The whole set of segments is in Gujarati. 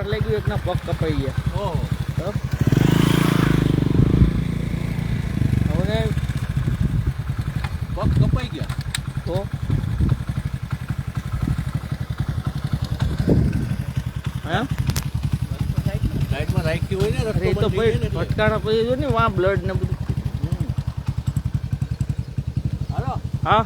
કરંટ લાગ્યું એકના પગ કપાઈ ગયા. હવે પગ કપાઈ ગયા. તો? હા? લાઈટમાં રાખી હોય ને તો ભાઈ એટલે. પછી જો ને વાં બ્લડ ને બધું હમ. હાલો હા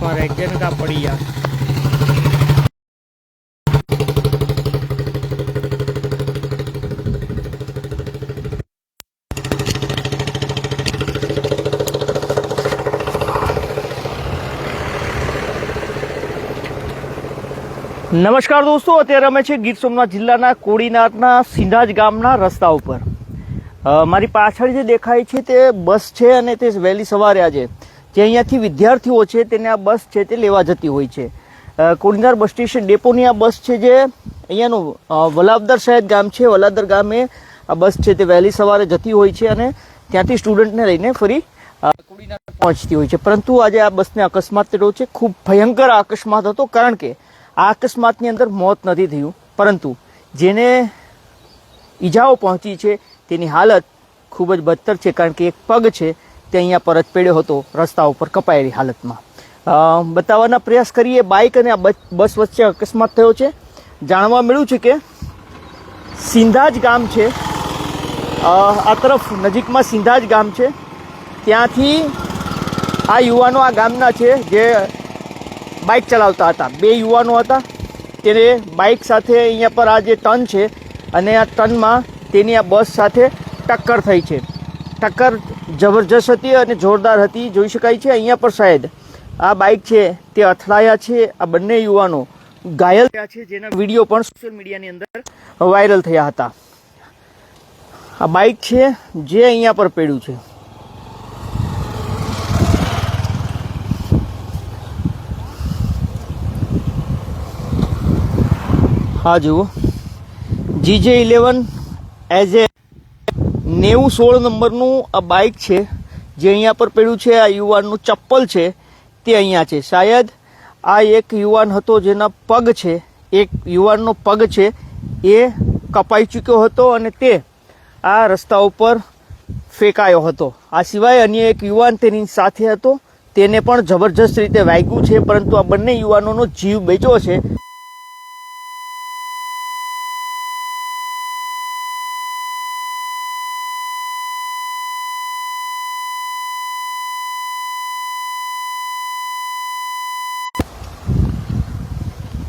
ને કા પડી જા નમસ્કાર દોસ્તો, અત્યારે અમે છે ગીર સોમનાથ જિલ્લાના કોડીનાથના સિંધાજ ગામના રસ્તા ઉપર. મારી પાછળ જે દેખાય છે તે બસ છે અને તે વહેલી સવારે આજે. જે અહીંયાથી વિદ્યાર્થીઓ છે તેને આ બસ છે તે લેવા જતી હોય છે. કોડીનાર બસ સ્ટેશન ડેપોની આ બસ છે જે અહીંયાનું વલાવદર શહેર ગામ છે વલાદર ગામે આ બસ છે તે વહેલી સવારે જતી હોય છે અને ત્યાંથી સ્ટુડન્ટને લઈને ફરી કોડીનાર પહોંચતી હોય છે. પરંતુ આજે આ બસને અકસ્માત થયો છે. ખૂબ ભયંકર અકસ્માત હતો કારણ કે આ અકસ્માતની અંદર મોત નથી થયું. પરંતુ જેને ઈજાઓ પહોંચી છે તેની હાલત ખૂબ જ બદતર છે કારણ કે એક પગ છે તે અહીંયા પર જ પડ્યો હતો, રસ્તા ઉપર કપાયેલી હાલતમાં. બતાવવાના પ્રયાસ કરીએ, બાઇક અને આ બસ વચ્ચે અકસ્માત થયો છે. જાણવા મળ્યું છે કે સિંધાજ ગામ છે. આ તરફ નજીકમાં સિંધાજ ગામ છે. ત્યાંથી આ યુવાનો આ ગામના છે જે બાઇક ચલાવતા હતા. બે યુવાનો હતા. તેને બાઇક સાથે અહીંયા પર આ જે ટન છે અને આ ટનમાં તેની આ બસ સાથે ટક્કર થઈ છે. ટક્કર જબરજસ્ત હતી અને જોરદાર હતી, જોઈ શકાય છે અહીંયા પર શાયદ આ બાઇક છે, તે અથડાયા છે, આ બંને યુવાનો ઘાયલ થયા છે, જેના વીડિયો પણ સોશિયલ મીડિયાની અંદર વાયરલ થયા હતા. આ બાઇક છે, જે અહીંયા પર પડ્યું છે. હા, જુઓ. જીજે ઇલેવન એઝ એ નેવું સોળ નંબરનું આ બાઇક છે, જે અહીંયા પર પડ્યું છે, આ યુવાનનું ચપ્પલ છે, તે અહીંયા છે. શાયદ આ એક યુવાન હતો જેના પગ છે, એક યુવાનનો પગ છે, એ કપાઈ ચૂક્યો હતો અને તે આ રસ્તા ઉપર ફેંકાયો હતો. આ સિવાય અન્ય એક યુવાન તેની સાથે હતો, તેને પણ જબરજસ્ત રીતે વાગ્યું છે, પરંતુ આ બંને યુવાનોનો જીવ બેચો છે.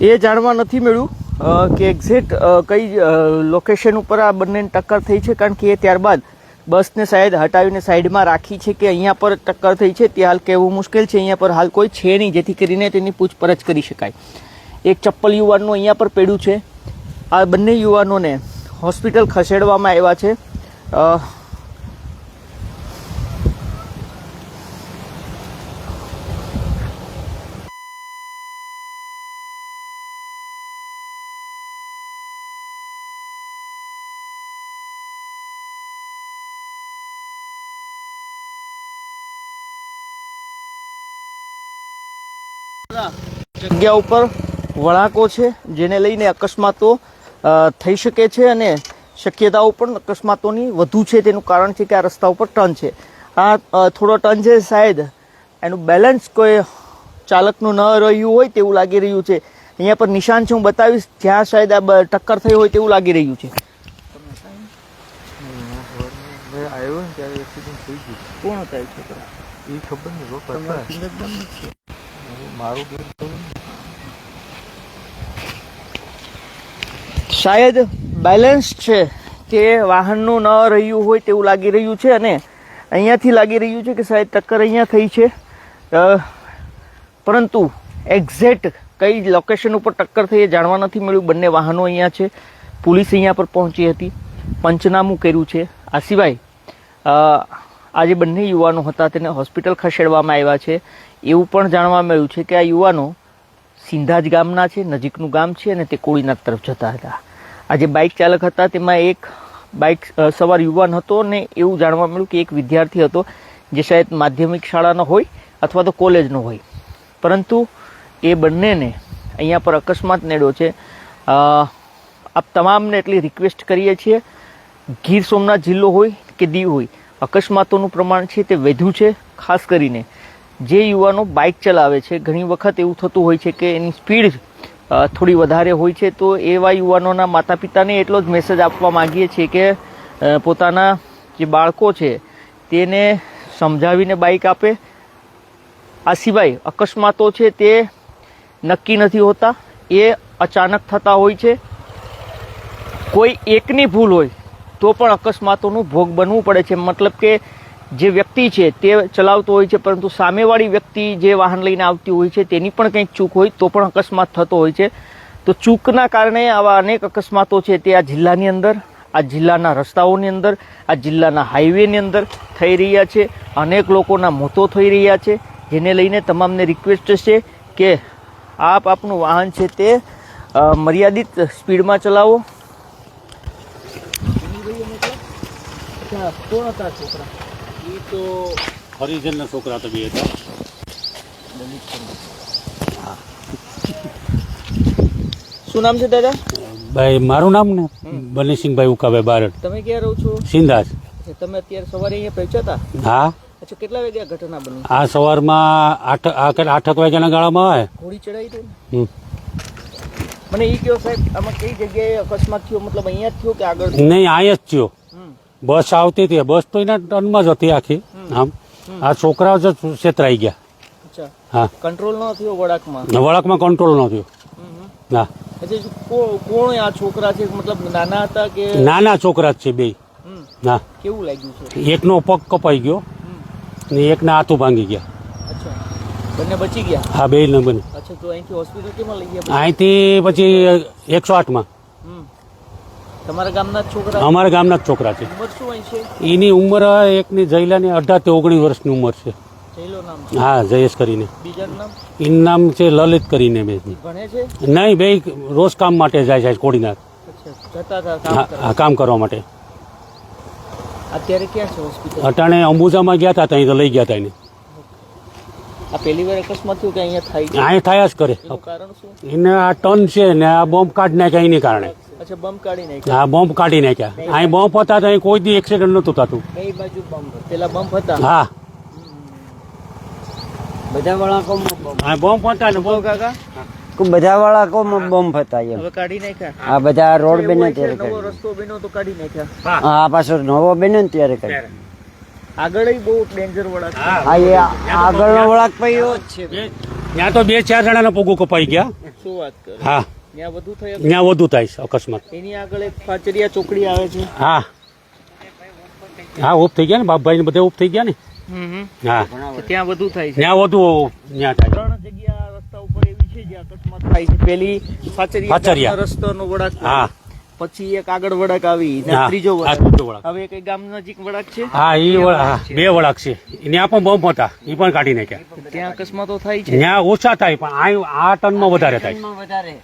એ જાણવા નથી મળ્યું કે એક્ઝેક્ટ કઈ લોકેશન ઉપર આ બંનેની ટક્કર થઈ છે, કારણ કે એ ત્યારબાદ બસને શાયદ હટાવીને સાઈડમાં રાખી છે કે અહીંયા પર ટક્કર થઈ છે, તે હાલ કહેવું મુશ્કેલ છે. અહીંયા પર હાલ કોઈ છે નહીં, જેથી કરીને તેની પૂછપરછ કરી શકાય. એક ચપ્પલ યુવાનનું અહીંયા પર પડ્યું છે. આ બંને યુવાનોને હોસ્પિટલ ખસેડવામાં આવ્યા છે. જગ્યા ઉપર વળાંકો છે જેને લઈને અકસ્માતો થઈ શકે છે અને શક્યતાઓ પણ અકસ્માતોની વધુ છે. તેનું કારણ છે કે આ રસ્તા ઉપર ટર્ન છે. આ થોડો ટર્ન છે શાયદ એનું બેલેન્સ કોઈ ચાલકનું ન રહ્યું હોય તેવું લાગી રહ્યું છે. અહીંયા પર નિશાન છે હું બતાવીશ. જ્યાં શાયદ આ બ- ટક્કર થઈ હોય તેવું લાગી રહ્યું છે. આવ્યો ને ત્યારે એક્સિડન્ટ થઈ ગયું કોણ હતા એ છોકરા? એ ખબર નહીં શાયદ બેલેન્સ છે કે વાહનનું ન રહ્યું હોય તેવું લાગી રહ્યું છે અને અહીંયાથી લાગી રહ્યું છે કે શાયદ ટક્કર અહીંયા થઈ છે. પરંતુ એક્ઝેક્ટ કઈ લોકેશન ઉપર ટક્કર થઈ એ જાણવા નથી મળ્યું. બંને વાહનો અહીંયા છે. પોલીસ અહીંયા પર પહોંચી હતી. પંચનામું કર્યું છે. આ સિવાય આજે બંને યુવાનો હતા. તેને હોસ્પિટલ ખસેડવામાં આવ્યા છે. એવું પણ જાણવા મળ્યું છે કે આ યુવાનો સિંધાજ ગામના છે, નજીકનું ગામ છે અને તે કોળીનાથ તરફ જતા હતા. આ જે બાઇક ચાલક હતા, તેમાં એક બાઇક સવાર યુવાન હતો ને એવું જાણવા મળ્યું કે એક વિદ્યાર્થી હતો જે શાયદ માધ્યમિક શાળાનો હોય અથવા તો કોલેજનો હોય. પરંતુ એ બંનેને અહીંયા પર અકસ્માત નેડ્યો છે. આપ તમામને એટલી રિક્વેસ્ટ કરીએ છીએ, ગીર સોમનાથ જિલ્લો હોય કે દીવ હોય, અકસ્માતોનું પ્રમાણ છે તે વધ્યું છે, ખાસ કરીને જે યુવાનો બાઇક ચલાવે છે, ઘણી વખત એવું થતું હોય છે કે એની સ્પીડ થોડી વધારે હોય છે, તો એવા યુવાનોના માતા પિતાને એટલો જ મેસેજ આપવા માગીએ છીએ કે પોતાના જે બાળકો છે, તેને સમજાવીને બાઇક આપે. આ સિવાય અકસ્માતો છે તે નક્કી નથી હોતા. એ અચાનક થતા હોય છે. કોઈ એકની ભૂલ હોય તો પણ અકસ્માતોનું ભોગ બનવું પડે છે. મતલબ કે જે વ્યક્તિ છે તે ચલાવતો હોય છે, પરંતુ સામેવાળી વ્યક્તિ જે વાહન લઈને આવતી હોય છે, તેની પણ કંઈક ચૂક હોય, તો પણ અકસ્માત થતો હોય છે. તો ચૂકના કારણે આવા અનેક અકસ્માતો છે તે આ જિલ્લાની અંદર, આ જિલ્લાના રસ્તાઓની અંદર, આ જિલ્લાના હાઈવેની અંદર થઈ રહ્યા છે. અનેક લોકોના મોતો થઈ રહ્યા છે. જેને લઈને તમામને રિક્વેસ્ટ છે કે આપ આપનું વાહન છે તે મર્યાદિત સ્પીડમાં ચલાવો. છોકરા? એ તો હરિજનના છોકરા તો બે હતા. શું નામ છે દાદા? ભાઈ મારું નામ ને બનેસિંહભાઈ ઉકાભાઈ બારડ. તમે ક્યાં રહો છો? સિંધાજ. તમે અત્યારે સવારે અહીંયા પહોંચ્યા હતા? હા. અચ્છા કેટલા વાગ્યા ઘટના બની? આ સવારમાં આઠ આઠક વાગ્યાના ગાળામાં આવે. ઘોડી ચડાવી દે. મને એ કહો સાહેબ આમાં કઈ જગ્યાએ અકસ્માત થયો? મતલબ અહીંયા જ થયો કે આગળ નહીં અહીંયા જ થયો. બસ આવતી હતી. બસ તો એના ટનમાં જ હતી આખી. આમ. આ છોકરાઓ જ છેતરાઈ ગયા. હા. કંટ્રોલ ન થયો વળાકમાં? વળાકમાં કંટ્રોલ ન થયો. જો કોણ આ છોકરા છે? મતલબ નાના હતા કે? નાના છોકરા જ છે બે. ના. કેવું લાગ્યું છે? એકનો પગ કપાઈ ગયો. ને એકના હાથું ભાંગી ગયા. અચ્છા. બંને બચી ગયા? હા બે ને બને. અચ્છા તો અહીંથી હોસ્પિટલ કેમાં લઈ ગયા? અહીંથી પછી એકસો આઠમાં. તમારા ગામના છોકરા? અમારા ગામના જ છોકરા છે. ઉંમર શું છે? એની ઉંમર એકની જયલાની અઢારથી ઓગણીસ વર્ષની ઉંમર છે. હા જયેશ કરીને. એનું નામ છે લલિત કરીને બે. નહીં બે રોજ કામ માટે જાય છે કોડીનાથ હા કામ કરવા માટે. અત્યારે ક્યાં છે હોસ્પિટલ? અટાણે અંબુજામાં ગયા હતા ત્યાં તો લઈ ગયા હતા એને. આ પહેલી વાર અકસ્માત થયું કે અહીંયા થાય અહીંયા થયા જ કરે. કારણ શું? એને આ ટન છે ને આ બોમ્બ કાઢ નાખ્યા એની કારણે. અચ્છા બમ કાઢી નાખ્યા. આ બોમ્બ કાઢી નાખ્યા. અહીં બોમ્બ હતા તો અહીં કોઈ દી એક્સિડન્ટ નહોતું થતું. કઈ બાજુ બમ પેલા બમ હતા? હા. બધા વાળા કોમ હા બોમ્બ હતા ને બોલ કાકા. બધા વળાંકોમાં બોમ્બ હતા એમ. કાઢી નાખ્યા? આ બધા રોડ બેન ત્યારે નવો રસ્તો બેનો તો કાઢી નાખ્યા. આ પાછો નવો બેન ને ત્યારે કરી આગળ બહુ ડેન્જર વળાક હા. એ આગળનો વળાંક પછી જ છે. ત્યાં તો બે ચાર જણાના પગો કપાઈ ગયા. શું વાત કરે? હા. ત્યાં વધુ થયા ત્યાં વધુ થાય છે અકસ્માત. એની આગળ એક પાચરિયા ચોકડી આવે છે. હા. હા ઓફ થઈ ગયા ને બાપભાઈ ને બધા ઓફ થઈ ગયા ને. હા. ત્યાં વધુ થાય છે. ત્યાં વધુ ત્યાં થાય ત્રણ જગ્યા રસ્તા ઉપર એવી છે જ્યાં અકસ્માત થાય છે. પેલી. ગામના રસ્તાનો વળાંક હા. પછી એક આગળ વળાંક આવી ત્રીજો વળાંક. હવે કઈ ગામ નજીક વળાંક છે? હા એ વળાક બે વડાક છે. ત્યાં પણ બમ્પ હતા એ પણ કાઢી નાખ્યા. ત્યાં અકસ્માતો થાય છે? ત્યાં ઓછા થાય પણ આ આ ટનમાં વધારે થાય વધારે.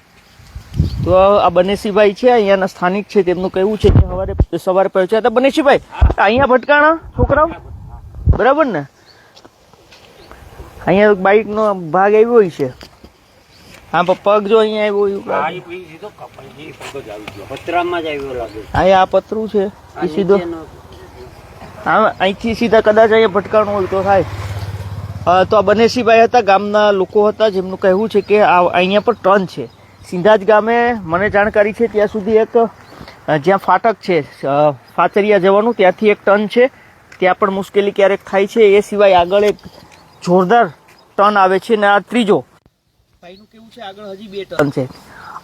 તો આ બનેસીભાઈ છે, અહીંયાના સ્થાનિક છે, તેમનું કહેવું છે કે સવારે સવારે પહોંચ્યા હતા. બનેસીભાઈ, અહીંયા ભટકાણા, છોકરાઓ? બરાબર ને? અહીંયા બાઇક નો ભાગ આવ્યો હોય છે. હા, પણ પગ જો અહીંયા આવ્યો અહીંયા આ પતરું છે. એ સીધો હા, અહીંથી સીધા કદાચ અહીંયા ભટકાણું તો થાય. તો આ બનેશીભાઈ હતા, ગામના લોકો હતા, જેમનું કહેવું છે કે આ અહીંયા પર ટર્ન છે. સિંધાજ ગામે મને જાણકારી છે ત્યાં સુધી એક જ્યાં ફાટક છે ફાચરિયા જવાનું ત્યાંથી એક ટર્ન છે. ત્યાં પણ મુશ્કેલી ક્યારેક થાય છે એ સિવાય આગળ એક જોરદાર ટર્ન આવે છે ને આ ત્રીજો. ભાઈનું કેવું છે? આગળ હજી બે ટર્ન છે.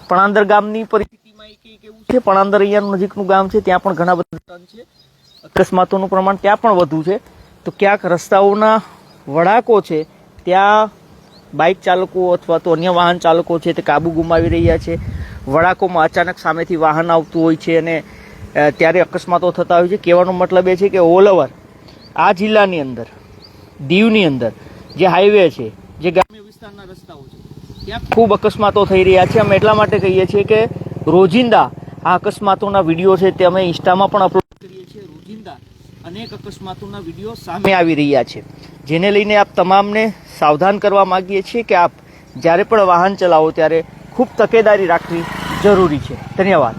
પણાંદર ગામની પરિસ્થિતિમાં એ કેવું છે? પણાંદર અહીંયાનું નજીકનું ગામ છે ત્યાં પણ ઘણા બધા ટર્ન છે. અકસ્માતોનું પ્રમાણ ત્યાં પણ વધુ છે. તો ક્યાંક રસ્તાઓના વળાકો છે ત્યાં બાઇક ચાલકો અથવા તો અન્ય વાહન ચાલકો છે તે કાબુ ગુમાવી રહ્યા છે. વળાકોમાં અચાનક સામેથી વાહન આવતું હોય છે અને ત્યારે અકસ્માતો થતા હોય છે. કહેવાનો મતલબ એ છે કે ઓલ ઓવર આ જિલ્લાની અંદર, દીવની અંદર જે હાઈવે છે, જે ગ્રામ્ય વિસ્તારના રસ્તાઓ છે, ત્યાં ખૂબ અકસ્માતો થઈ રહ્યા છે. અમે એટલા માટે કહીએ છીએ કે રોજિંદા આ અકસ્માતોના વીડિયો છે તે અમે ઇન્સ્ટામાં પણ અપલોડ અનેક અકસ્માતોના વીડિયો સામે આવી રહ્યા છે. જેને લઈને આપ તમામને સાવધાન કરવા માગીએ છીએ કે આપ જ્યારે પણ વાહન ચલાવો ત્યારે ખૂબ તકેદારી રાખવી જરૂરી છે. ધન્યવાદ.